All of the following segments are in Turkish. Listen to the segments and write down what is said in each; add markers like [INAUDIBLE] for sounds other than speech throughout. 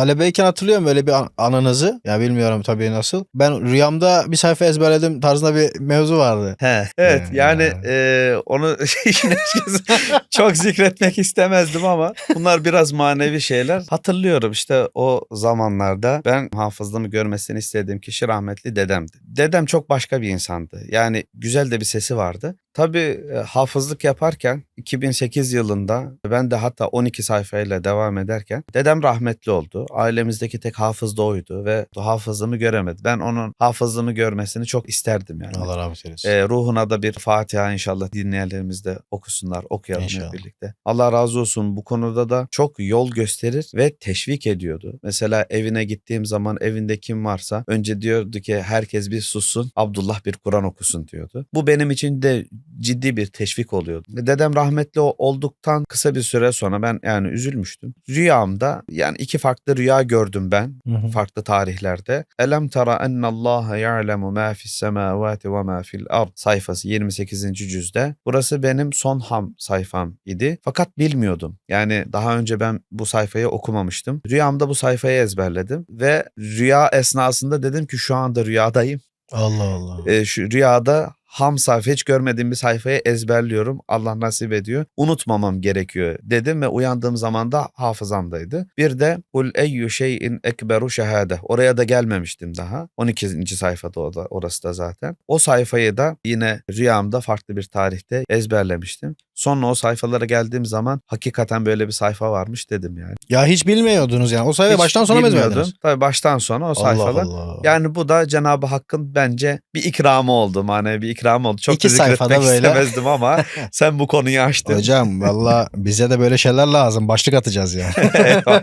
talebeyken hatırlıyorum böyle bir an- anınızı. Ya bilmiyorum tabii nasıl. Ben rüyamda bir sayfa ezberledim tarzında bir mevzu vardı. He, evet Ee, yani ya. e, onu [LAUGHS] işin açıkçası çok zikretmek istemezdim ama bunlar biraz manevi şeyler. Hatırlıyorum işte o zamanlarda ben hafızlığımı görmesini istediğim kişi rahmetli dedemdi. Dedem çok başka bir insandı. Yani güzel de bir sesi vardı. Tabii e, hafızlık yaparken 2008 yılında ben de hatta 12 sayfayla devam ederken dedem rahmetli oldu. Ailemizdeki tek hafız da oydu ve hafızlığımı göremedi. Ben onun hafızlığımı görmesini çok isterdim yani. Allah rahmet eylesin. E, ruhuna da bir Fatiha inşallah dinleyenlerimiz de okusunlar, okuyalım hep İnşallah. birlikte. Allah razı olsun bu konuda da çok yol gösterir ve teşvik ediyordu. Mesela evine gittiğim zaman evinde kim varsa önce diyordu ki herkes bir sussun, Abdullah bir Kur'an okusun diyordu. Bu benim için de ciddi bir teşvik oluyordu. Dedem rahmetli olduktan kısa bir süre sonra ben yani üzülmüştüm. Rüyamda yani iki farklı rüya gördüm ben Hı hı. farklı tarihlerde. Elem tara ennallaha ya'lemu ma fis semavati ve ma fil ard sayfası 28. cüzde. Burası benim son ham sayfam idi. Fakat bilmiyordum. Yani daha önce ben bu sayfayı okumamıştım. Rüyamda bu sayfayı ezberledim ve rüya esnasında dedim ki şu anda rüyadayım. Allah Allah. E, şu rüyada ham sayfa hiç görmediğim bir sayfayı ezberliyorum. Allah nasip ediyor. Unutmamam gerekiyor dedim ve uyandığım zaman da hafızamdaydı. Bir de kul eyyü şeyin ekberu şehade. Oraya da gelmemiştim daha. 12. sayfada o da, orası da zaten. O sayfayı da yine rüyamda farklı bir tarihte ezberlemiştim. Sonra o sayfalara geldiğim zaman hakikaten böyle bir sayfa varmış dedim yani. Ya hiç bilmiyordunuz yani. O sayfa Hiç baştan sona mı ezberlediniz? Tabii baştan sona o sayfalar. Allah Allah. Yani bu da Cenab-ı Hakk'ın bence bir ikramı oldu. Manevi bir ikramı oldu. Çok İki da sayfada böyle. istemezdim ama [LAUGHS] sen bu konuyu açtın. Hocam valla bize de böyle şeyler lazım. Başlık atacağız ya. [LAUGHS] Eyvallah.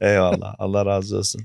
Eyvallah. Allah razı olsun.